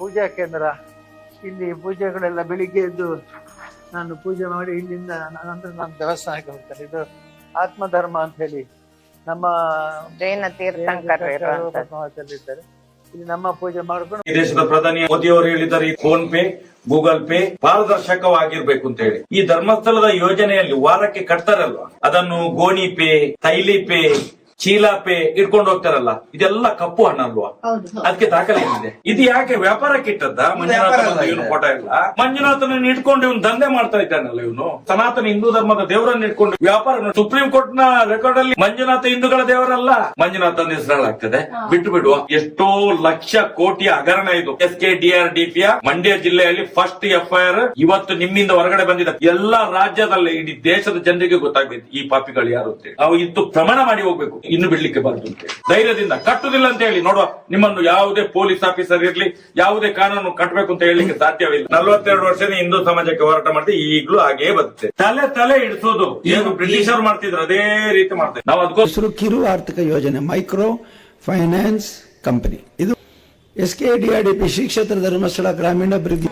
ಪೂಜಾ ಕೇಂದ್ರ. ಇಲ್ಲಿ ಪೂಜೆಗಳೆಲ್ಲ ಬೆಳಿಗ್ಗೆ ಎದ್ದು ನಾನು ಪೂಜೆ ಮಾಡಿ ಇಲ್ಲಿಂದ ನಂತರ ನಾನು ದೇವಸ್ಥಾನಕ್ಕೆ ಹೋಗ್ತೇನೆ. ಇದು ಆತ್ಮಧರ್ಮ ಅಂತ ಹೇಳಿ ನಮ್ಮ ಜೈನ ಪದ್ಮಾವತಿಯಲ್ಲಿದ್ದಾರೆ ಇಲ್ಲಿ ನಮ್ಮ ಪೂಜೆ ಮಾಡ್ಕೊಂಡು ದೇಶದ ಪ್ರಧಾನಿ ಮೋದಿ ಅವರು ಹೇಳಿದ್ದಾರೆ ಫೋನ್ ಪೇ ಗೂಗಲ್ ಪೇ ಪಾರದರ್ಶಕವಾಗಿರ್ಬೇಕು ಅಂತ ಹೇಳಿ. ಈ ಧರ್ಮಸ್ಥಳದ ಯೋಜನೆಯಲ್ಲಿ ವಾರಕ್ಕೆ ಕಟ್ತಾರಲ್ವಾ? ಅದನ್ನು ಗೋಣಿ ಪೇ ತೈಲಿ ಪೇ ಚೀಲ ಪೇ ಇಟ್ಕೊಂಡು ಹೋಗ್ತಾರಲ್ಲ ಇದೆಲ್ಲ ಕಪ್ಪು ಹಣ ಅಲ್ವಾ? ಅದಕ್ಕೆ ದಾಖಲೆ ಏನಿದೆ? ಇದು ಯಾಕೆ ವ್ಯಾಪಾರಕ್ಕೆ ಇಟ್ಟದ್ದ? ಮಂಜುನಾಥನ ಇವನು ಫೋಟೋ ಇಲ್ಲ. ಮಂಜುನಾಥನ ಇಟ್ಕೊಂಡು ಇವನು ದಂಧೆ ಮಾಡ್ತಾ ಇದ್ದಾನಲ್ಲ ಇವನು. ಸನಾತನ ಹಿಂದೂ ಧರ್ಮದ ದೇವರನ್ನ ಇಟ್ಕೊಂಡು ವ್ಯಾಪಾರ ಸುಪ್ರೀಂ ಕೋರ್ಟ್ನ ರೆಕಾರ್ಡ್ ಅಲ್ಲಿ ಮಂಜುನಾಥ ಹಿಂದೂಗಳ ದೇವರಲ್ಲ? ಮಂಜುನಾಥನ ಹೆಸರಾಗ್ತದೆ. ಬಿಟ್ಟು ಬಿಡುವ. ಎಷ್ಟೋ ಲಕ್ಷ ಕೋಟಿ ಹಗರಣ ಇದು. S K D R D ಪಿಯ ಮಂಡ್ಯ ಜಿಲ್ಲೆಯಲ್ಲಿ ಫಸ್ಟ್ ಎಫ್ ಎಫ್ಐಆರ್ ಇವತ್ತು ನಿಮ್ಮಿಂದ ಹೊರಗಡೆ ಬಂದಿದೆ. ಎಲ್ಲಾ ರಾಜ್ಯದಲ್ಲಿ ಇಡೀ ದೇಶದ ಜನರಿಗೆ ಗೊತ್ತಾಗ್ಬೇಕು ಈ ಪಾಪಿಗಳು ಯಾರು ಅಂತ ನಾವು ಇತ್ತು ಪ್ರಮಾಣ ಮಾಡಿ ಹೋಗ್ಬೇಕು. ಇನ್ನು ಬಿಡ್ಲಿಕ್ಕೆ ಬಾರದು ಅಂತ ಹೇಳಿ. ಧೈರ್ಯದಿಂದ ಕಟ್ಟುದಿಲ್ಲ ಅಂತ ಹೇಳಿ. ನೋಡುವ ನಿಮ್ಮನ್ನು ಯಾವುದೇ ಪೊಲೀಸ್ ಆಫೀಸರ್ ಇರ್ಲಿ ಯಾವುದೇ ಕಾನೂನು ಕಟ್ಟಬೇಕು ಅಂತ ಹೇಳಲಿಕ್ಕೆ ಸಾಧ್ಯವಿಲ್ಲ. ನಲವತ್ತೆರಡು ವರ್ಷದ ಹಿಂದೂ ಸಮಾಜಕ್ಕೆ ಹೋರಾಟ ಮಾಡಿದ್ರೆ ಈಗಲೂ ಹಾಗೇ ಬರುತ್ತೆ ತಲೆ ತಲೆ ಇಡಿಸೋದು. ಏನು ಬ್ರಿಟಿಷರು ಮಾಡ್ತಿದ್ರು ಅದೇ ರೀತಿ ಮಾಡ್ತೇವೆ ನಾವು ಅದಕ್ಕೋಸ್ಕರ ಕಿರು ಆರ್ಥಿಕ ಯೋಜನೆ ಮೈಕ್ರೋ ಫೈನಾನ್ಸ್ ಕಂಪನಿ. ಇದು S K D R D P Shri Kshetra Dharmasthala ಗ್ರಾಮೀಣಾಭಿವೃದ್ಧಿ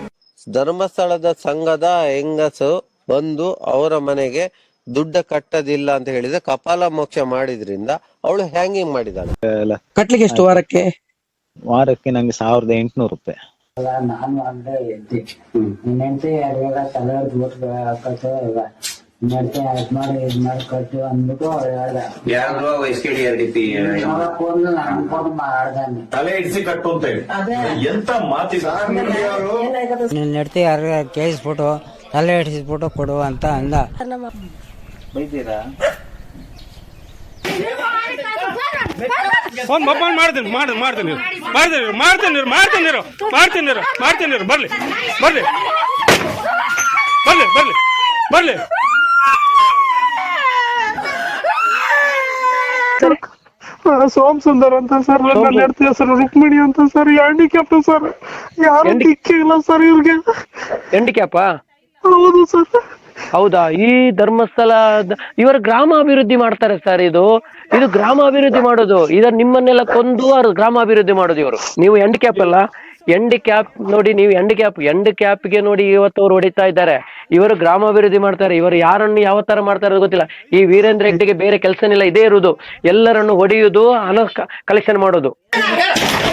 ಧರ್ಮಸ್ಥಳದ ಸಂಘದ ಹೆಂಗಸು ಬಂದು ಅವರ ಮನೆಗೆ ದುಡ್ಡ ಕಟ್ಟದಿಲ್ಲ ಅಂತ ಹೇಳಿದ್ರೆ ಕಪಾಲ ಮೋಕ್ಷ ಮಾಡಿದ್ರಿಂದ ಅವಳು ಹ್ಯಾಂಗಿಂಗ್ ಮಾಡಿದಾಳೆ. ಕಟ್ಲಿಕ್ಕೆ ಎಷ್ಟು ವಾರಕ್ಕೆ? ವಾರಕ್ಕೆ ನಂಗೆ ಸಾವಿರದ ಎಂಟುನೂರು ರೂಪಾಯಿ. ನಾನು ಅಂದ್ರೆ ಎದ್ದೆ ದುಡ್ಡು ಹಾಕತ್ತು ಇನ್ನೆಂತೆ ಅದ್ ಮಾಡಿ ಇದ್ ಮಾಡಿ ಕಟ್ಟು ಅಂದ್ಬಿಟ್ಟು ಅವ್ರು ಹೇಳ್ದೆ. ಯಾರು S K D R D P ಅವಾಗ ಫೋನ್ ನಾನು ಫೋನ್ ಮಾಡ್ದಾನೆ. ತಲೆ ಇಡಿಸಿ ಕಟ್ಟು ಅಂತ ಹೇಳಿ. ಎಂತ ಮಾತಿದ ನೀನ್ ನಡ್ತಿ ಯಾರ? ಕೇಳಿಸ್ಬಿಟ್ಟು ತಲೆ ಹಿಡಿಸ್ಬಿಟ್ಟು ಕೊಡು ಅಂತ ಅಂದ. ಬೈತೀರಾ ಫೋನ್ ಮೊಬೈಲ್ ಮಾಡ್ತೀನಿ ಮಾಡಿ ಮಾಡ್ತೀನಿ ಮಾಡ್ತೀನಿ ಮಾಡ್ತೀನಿ ಮಾಡ್ತೀನಿ ಮಾಡ್ತೀನಿ ಮಾಡ್ತೀನಿ ಬರ್ಲಿ ಬರ್ಲಿ ಬರ್ಲಿ ಬರ್ಲಿ ಬರ್ಲಿ. ಸೋಮ್ ಸುಂದರ್ ಅಂತ ಸರ್ ನನ್ನ ಸರ್ ಹೆಸರು ರುಕ್ಮಿಣಿ ಅಂತ ಸರ್ ಹ್ಯಾಂಡಿಕ್ಯಾಪ್ ಸರ್. ಯಾರು ದಿಕ್ಕಿಲ್ಲ ಸರ್ ಇವ್ರಿಗೆ. ಹೆಂಡಿಕ್ಯಾಪ ಹೌದು ಸರ್. ಹೌದಾ? ಈ ಧರ್ಮಸ್ಥಳ, ಇವರು ಗ್ರಾಮ ಅಭಿವೃದ್ಧಿ ಮಾಡ್ತಾರೆ ಸರ್ ಇದು. ಇದು ಗ್ರಾಮ ಅಭಿವೃದ್ಧಿ ಮಾಡೋದು. ಇದರ ನಿಮ್ಮನ್ನೆಲ್ಲ ಕೊಂದು ಅವ್ರು ಗ್ರಾಮಾಭಿವೃದ್ಧಿ ಮಾಡೋದು ಇವರು. ನೀವು ಎಂಡ್ ಕ್ಯಾಪ್ ಅಲ್ಲ? ಎಂಡ್ ಕ್ಯಾಪ್ ನೋಡಿ, ನೀವು ಎಂಡ್ ಕ್ಯಾಪ್ ಎಂಡ್ ಕ್ಯಾಪ್ಗೆ ನೋಡಿ ಇವತ್ತು ಅವ್ರು ಹೊಡಿತಾ ಇದ್ದಾರೆ. ಇವರು ಗ್ರಾಮಾಭಿವೃದ್ಧಿ ಮಾಡ್ತಾರೆ. ಇವರು ಯಾರನ್ನು ಯಾವ ತರ ಮಾಡ್ತಾರೆ ಗೊತ್ತಿಲ್ಲ. ಈ ವೀರೇಂದ್ರ ಹೆಗ್ಡೆಗೆ ಬೇರೆ ಕೆಲಸನಿಲ್ಲ ಇದೇ ಇರುವುದು. ಎಲ್ಲರನ್ನು ಹೊಡೆಯುವುದು ಹಣ ಕಲೆಕ್ಷನ್ ಮಾಡೋದು.